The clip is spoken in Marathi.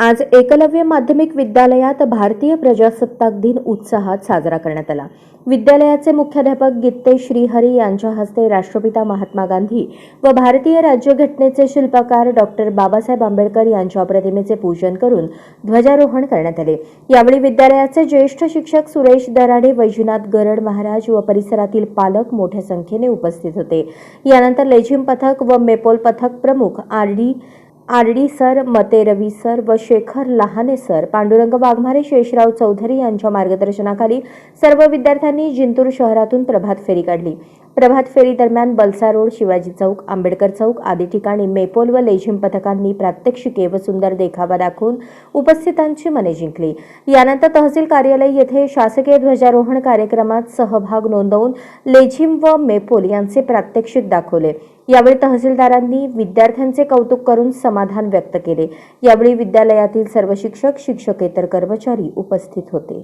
आज एकलव्य माध्यमिक विद्यालयात भारतीय प्रजासत्ताक दिन उत्साहात साजरा करण्यात आला. विद्यालयाचे मुख्याध्यापक गित्ते श्रीहरी यांच्या हस्ते राष्ट्रपिता महात्मा गांधी व भारतीय राज्यघटनेचे शिल्पकार डॉक्टर बाबासाहेब आंबेडकर यांच्या प्रतिमेचे पूजन करून ध्वजारोहण करण्यात आले. यावेळी विद्यालयाचे ज्येष्ठ शिक्षक सुरेश दराडे वैजनाथ गरड महाराज व परिसरातील पालक मोठ्या संख्येने उपस्थित होते. यानंतर लेझिम पथक व मेपोल पथक प्रमुख आर डी आरडी सर मते रवी सर व शेखर लहाने सर. पांडुरंग वाघमारे शेषराव चौधरी यांच्या मार्गदर्शनाखाली सर्व विद्यार्थ्यांनी जिंतूर शहरातून प्रभात फेरी काढली. प्रभात फेरी दरम्यान बलसा रोड शिवाजी चौक आंबेडकर चौक आदी ठिकाणी मेपोल व लेझिम पथकांनी प्रात्यक्षिके व सुंदर देखावा दाखवून उपस्थितांची मने जिंकली. यानंतर तहसील कार्यालय येथे शासकीय ध्वजारोहण कार्यक्रमात सहभाग नोंदवून लेझिम व मेपोल यांचे प्रात्यक्षिक दाखवले. यावेळी तहसीलदारांनी विद्यार्थ्यांचे कौतुक करून समाधान व्यक्त केले. यावेळी विद्यालयातील सर्व शिक्षक शिक्षकेतर कर्मचारी उपस्थित होते.